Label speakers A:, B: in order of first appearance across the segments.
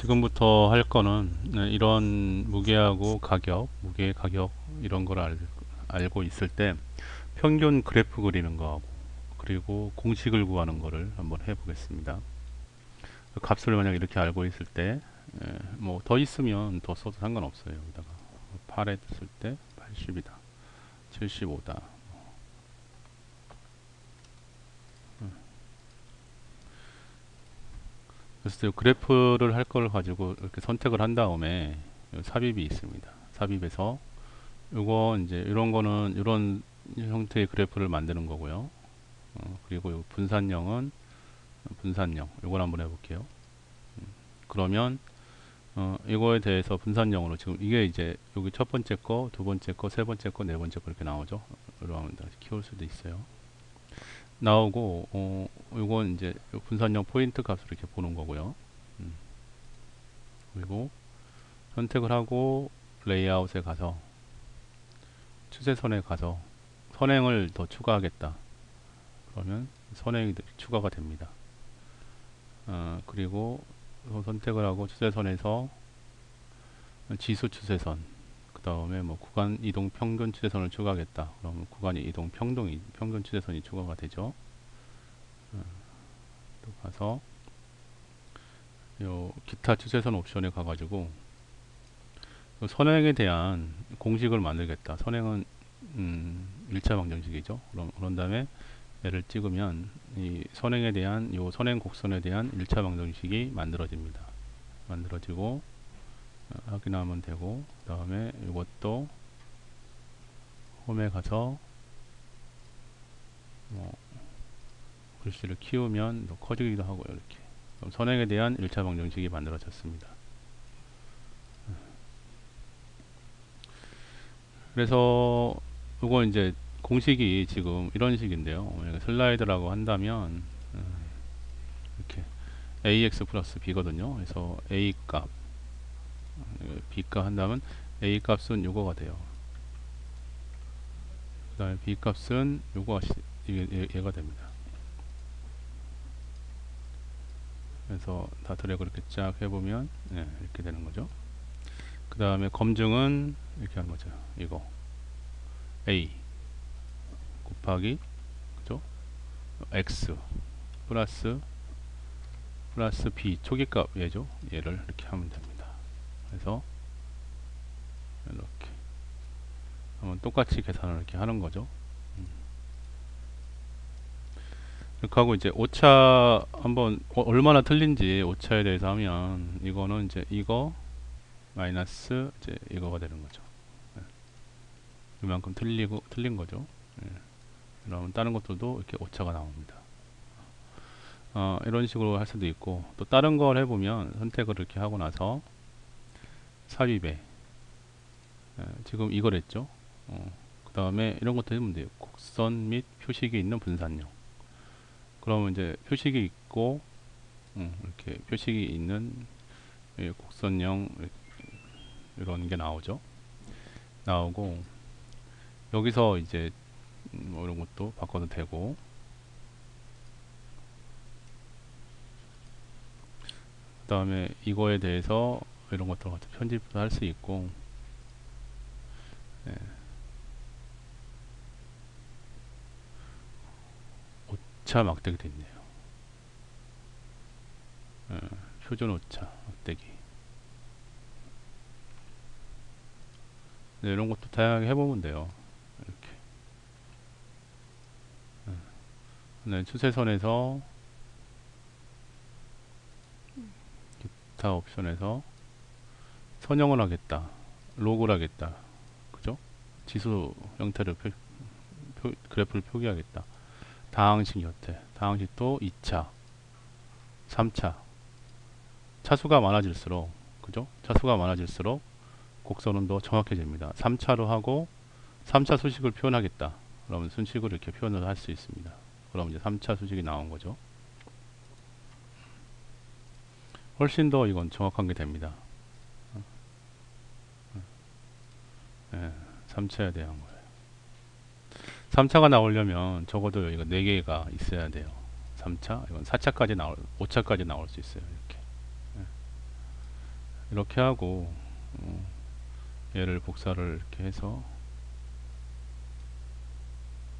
A: 지금부터 할 거는 네, 이런 무게하고 가격, 무게 가격 이런 걸 알, 알고 있을 때 평균 그래프 그리는 거하고 그리고 공식을 구하는 거를 한번 해 보겠습니다. 값을 만약 이렇게 알고 있을 때 뭐 더 있으면 더 써도 상관없어요. 여기다가 8에 했을 때 80이다. 75다. 그래서 이 그래프를 할 걸 가지고 이렇게 선택을 한 다음에 삽입이 있습니다. 삽입에서 요거 이제 이런 거는 이런 형태의 그래프를 만드는 거고요. 어, 그리고 요 분산형은 분산형 요걸 한번 해볼게요. 음, 그러면 어, 이거에 대해서 분산형으로 지금 이게 이제 여기 첫 번째 거, 두 번째 거, 세 번째 거, 네 번째 거 이렇게 나오죠. 이러면 키울 수도 있어요. 나오고 어, 이건 이제 분산형 포인트 값을 이렇게 보는 거고요. 음. 그리고 선택을 하고 레이아웃에 가서 추세선에 가서 선행을 더 추가하겠다. 그러면 선행이 추가가 됩니다. 어, 그리고 선택을 하고 추세선에서 지수 추세선 그 다음에 뭐 구간 이동 평균 추세선을 추가하겠다. 그러면 구간 이동 평동 평균 추세선이 추가가 되죠. 어, 또 가서 요 기타 추세선 옵션에 가가지고 선행에 대한 공식을 만들겠다. 선행은 음, 1차 방정식이죠. 그럼 그런 다음에 얘를 찍으면 이 선행에 대한 요 선행 곡선에 대한 1차 방정식이 만들어집니다. 만들어지고 어, 확인하면 되고 그 다음에 이것도 홈에 가서 뭐 글씨를 키우면 더 커지기도 하고 이렇게 선행에 대한 1차 방정식이 만들어졌습니다. 그래서 이거 이제 공식이 지금 이런 식인데요. 슬라이드라고 한다면 이렇게 ax 플러스 b거든요. 그래서 a 값 b값 한다면 a 값은 요거가 돼요. 그 다음에 b 값은 요거가 이게 얘가 됩니다. 그래서 다 드래그 이렇게 쫙 해보면 네, 이렇게 되는 거죠. 그 다음에 검증은 이렇게 하는 거죠. 이거 a 곱하기 그죠? x 플러스 플러스 b 초기값 얘죠. 얘를 이렇게 하면 됩니다. 그래서 이렇게 한번 똑같이 계산을 이렇게 하는 거죠. 음. 이렇게 하고 이제 오차 한번 어, 얼마나 틀린지 오차에 대해서 하면 이거는 이제 이거 마이너스 이제 이거가 되는 거죠. 네. 이만큼 틀리고 틀린 거죠. 네. 그러면 다른 것들도 이렇게 오차가 나옵니다. 어, 이런 식으로 할 수도 있고 또 다른 걸 해보면 선택을 이렇게 하고 나서 삽입에 예, 지금 이걸 했죠. 어, 그 다음에 이런 것도 해보면 돼요. 곡선 및 표식이 있는 분산형. 그러면 이제 표식이 있고 음, 이렇게 표식이 있는 곡선형 이런 게 나오죠. 나오고 여기서 이제 뭐 이런 것도 바꿔도 되고 그 다음에 이거에 대해서 이런 것들 같은 편집도 할 수 있고 네. 오차 막대기 됐네요. 네. 표준 오차 막대기. 네, 이런 것도 다양하게 해보면 돼요. 네, 추세선에서 기타 옵션에서 선형을 하겠다 로그를 하겠다. 그죠? 지수 형태를 표, 표, 그래프를 표기하겠다 다항식 형태 다항식도 2차 3차 차수가 많아질수록 그죠 차수가 많아질수록 곡선은 더 정확해집니다 3차로 하고 3차 수식을 표현하겠다 그러면 순식으로 이렇게 표현을 할 수 있습니다 그럼 이제 3차 수직이 나온 거죠. 훨씬 더 이건 정확한 게 됩니다. 네, 3차에 대한 거예요. 3차가 나오려면 적어도 이거 4개가 있어야 돼요. 3차, 이건 4차까지 나올, 5차까지 나올 수 있어요. 이렇게. 네. 이렇게 하고 어, 얘를 복사를 이렇게 해서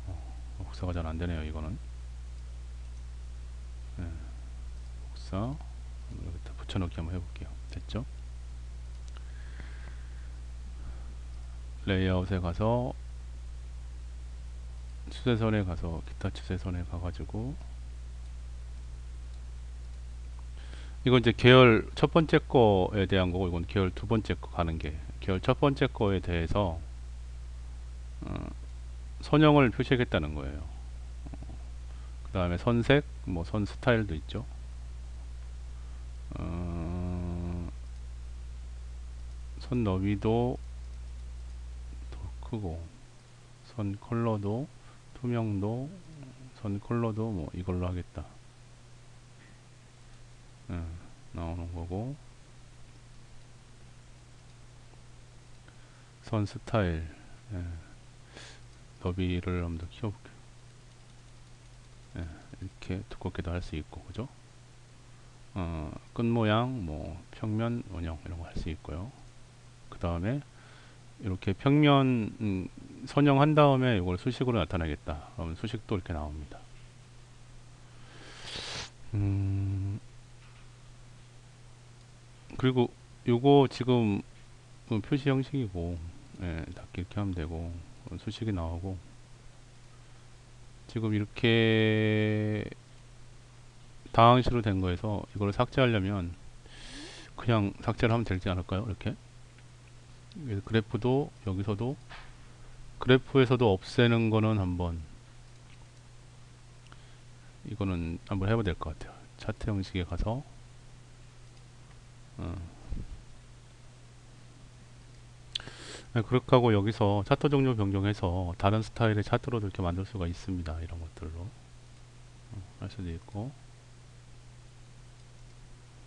A: 어, 복사가 잘 안되네요 이거는 네, 복사 여기다 붙여넣기 한번 해볼게요 됐죠 레이아웃에 가서 추세선에 가서 기타 추세선에 가가지고 이건 이제 계열 첫 번째 거에 대한 거고 이건 계열 두 번째 거 가는 게 계열 첫 번째 거에 대해서 어, 선형을 표시하겠다는 거예요. 어, 그 다음에 선색, 뭐 선 스타일도 있죠. 어, 선 너비도 더 크고 선 컬러도 투명도 선 컬러도 뭐 이걸로 하겠다. 예, 나오는 거고. 선 스타일. 예, 너비를 좀 더 키워볼게요. 예, 이렇게 두껍게도 할 수 있고 그죠? 어, 끝 모양 뭐 평면 원형 이런 거 할 수 있고요. 그 다음에 이렇게 평면 음, 선형한 다음에 이걸 수식으로 나타내겠다. 그러면 수식도 이렇게 나옵니다. 음, 그리고 요거 지금 그 표시 형식이고 예, 딱 이렇게 하면 되고 수식이 나오고 지금 이렇게 다항식으로 된 거에서 이걸 삭제하려면 그냥 삭제를 하면 되지 않을까요? 이렇게 그래프도 여기서도 그래프에서도 없애는 거는 한번 이거는 한번 해봐야 될 것 같아요 차트 형식에 가서 어. 네, 그렇게 하고 여기서 차트 종류 변경해서 다른 스타일의 차트로도 이렇게 만들 수가 있습니다. 이런 것들로 어, 할 수도 있고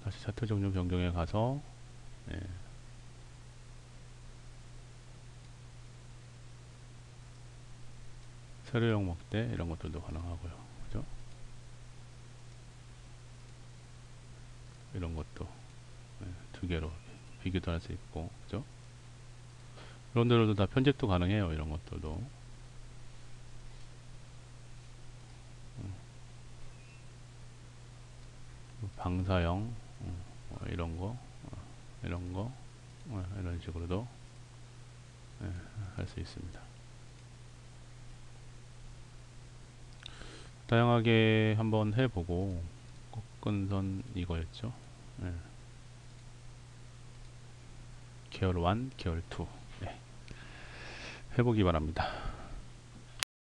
A: 다시 차트 종류 변경에 가서 네. 세로형 막대 이런 것들도 가능하고요. 그죠? 이런 것도 네, 두 개로 비교도 할 수 있고 그죠? 이런 데로도 다 편집도 가능해요 이런 것들도 음. 방사형 음, 뭐 이런 거 어, 이런 거 어, 이런 식으로도 네, 할수 있습니다 다양하게 한번 해보고 꺾은 선 이거였죠 네. 계열 1, 계열 2 네. 해보기 바랍니다.